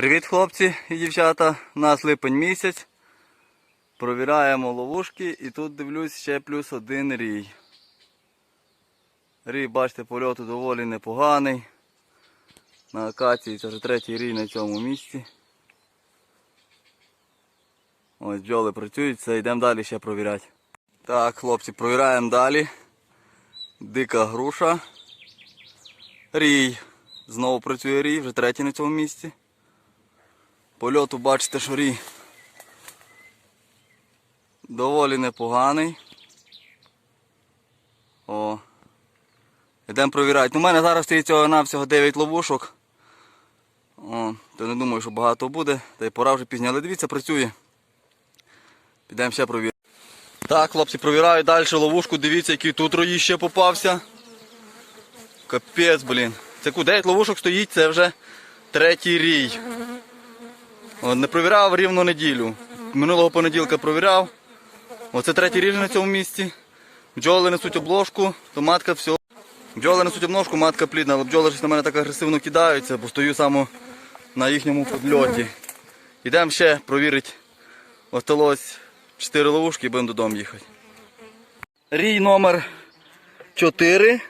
Привіт, хлопці і дівчата. У нас липень місяць. Провіряємо ловушки і тут дивлюсь ще плюс один рій. Рій, бачите, польоту доволі непоганий. На акації це вже третій рій на цьому місці. Ось бджоли працюють, все, йдемо далі ще провіряти. Так, хлопці, провіряємо далі. Дика груша. Рій. Знову працює рій, вже третій на цьому місці. Польоту бачите, що рій доволі непоганий. О. Йдемо провіряти. Ну, у мене зараз стоїть цього навсього 9 ловушок. О, то не думаю, що багато буде. Та й пора вже пізня. Але дивіться, працює. Підемо ще провірити. Так, хлопці, провіряю далі ловушку. Дивіться, який тут рої ще попався. Капець, блін. Це куди 9 ловушок стоїть, це вже третій рій. Не провіряв рівно неділю. Минулого понеділка провіряв. Оце третій рій на цьому місці. Бджоли несуть обложку, то матка все. Бджоли несуть обножку, матка плідна, але бджоли на мене так агресивно кидаються, бо стою саме на їхньому подльоті. Йдемо ще провірити. Осталось 4 ловушки і будемо додому їхати. Рій номер 4.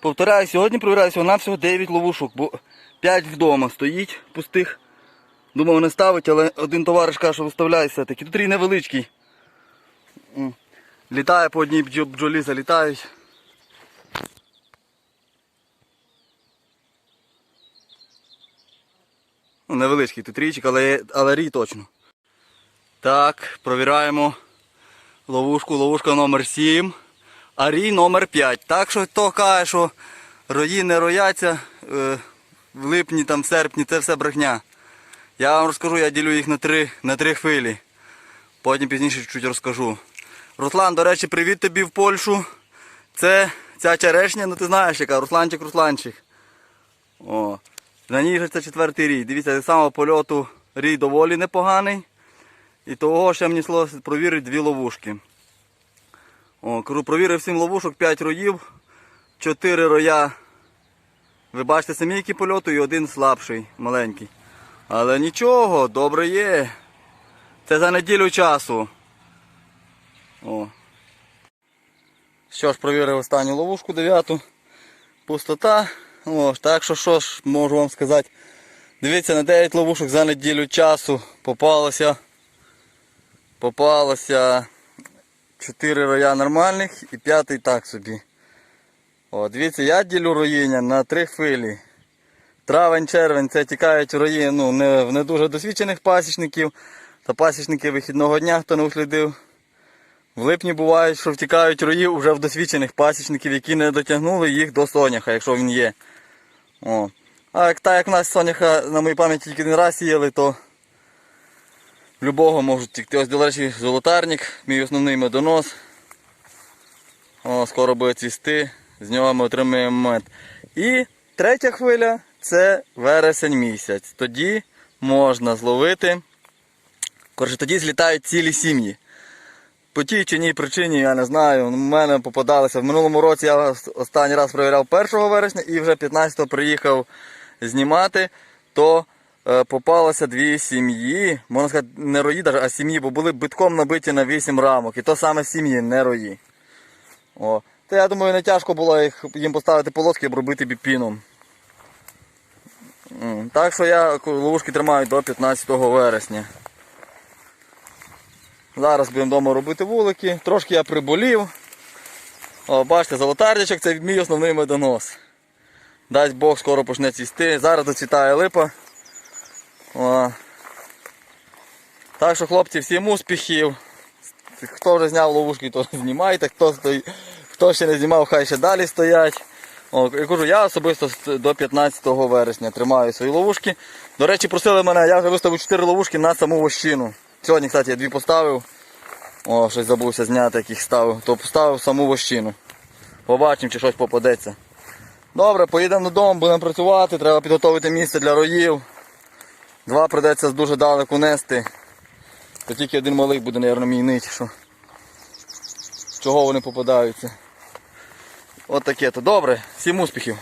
Повторяю, сьогодні провіряю всього на всього 9 ловушок, бо 5 вдома стоїть пустих. Думав не ставить, але один товариш каже, що виставляй все-таки. Тут рій невеличкий. Літає по одній бджо- бджолі, залітають. Ну, невеличкий тут річик, але, але рій точно. Так, провіряємо ловушку, ловушка номер 7, а рій номер 5. Так що хто каже, що рої не рояться е, в липні, там, в серпні, це все брехня. Я вам розкажу, я ділю їх на три, на три хвилі. Потім пізніше чуть розкажу. Руслан, до речі, привіт тобі в Польщу. Це ця черешня, ну ти знаєш яка, Русланчик, Русланчик. О. На ній же це четвертий рій. Дивіться, з самого польоту рій доволі непоганий. І того ще мені сло провірити дві ловушки. О, кажу, провірив 7 ловушок, 5 роїв, 4 роя. Ви бачите самі, які польоту і один слабший, маленький. Але нічого, добре є. Це за неділю часу. О. Що ж, провірив останню ловушку дев'яту. Пустота. О, так що що ж можу вам сказати. Дивіться, на 9 ловушок за неділю часу попалося. Попалося 4 роя нормальних і п'ятий так собі. О, дивіться, я ділю роїння на 3 хвилі. Травень, червень це тікають рої ну, не, не дуже досвідчених пасічників та пасічники вихідного дня, хто не услідив. В липні буває, що втікають рої вже в досвідчених пасічників, які не дотягнули їх до соняха, якщо він є. О. А як так як в нас соняха на моїй пам'яті тільки один раз сіяли, то любого можуть тікти. Ось, до речі, золотарник, мій основний медонос. О, скоро буде цвісти, з нього ми отримаємо мед. І третя хвиля це вересень місяць. Тоді можна зловити. Коротше, тоді злітають цілі сім'ї. По тій чи ній причині я не знаю. У мене попадалося. В минулому році я останній раз перевіряв 1 вересня і вже 15-го приїхав знімати, то е, попалося дві сім'ї, можна сказати, не рої, а сім'ї, бо були битком набиті на 8 рамок. І то саме сім'ї, не рої. О. То я думаю, не тяжко було їх, їм поставити полоски і обробити біпіном. Так що я ловушки тримаю до 15 вересня. Зараз будемо вдома робити вулики. Трошки я приболів. О, бачите, золотардячок це мій основний медонос. Дасть Бог скоро почне цвісти. Зараз доцвітає липа. О. Так що, хлопці, всім успіхів. Хто вже зняв ловушки, то знімайте. Хто. Хто ще не знімав, хай ще далі стоять. Я кажу, я особисто до 15 вересня тримаю свої ловушки. До речі, просили мене, я вже виставив 4 ловушки на саму вощину. Сьогодні, кстати, я дві поставив. О, щось забувся зняти, яких ставив. То поставив саму вощину. Побачимо, чи щось попадеться. Добре, поїдемо додому, будемо працювати, треба підготувати місце для роїв. Два придеться дуже далеко нести. То тільки один малий буде, мабуть, мій нить, що. Чого вони попадаються. От таке то. Добре, всім успіхів.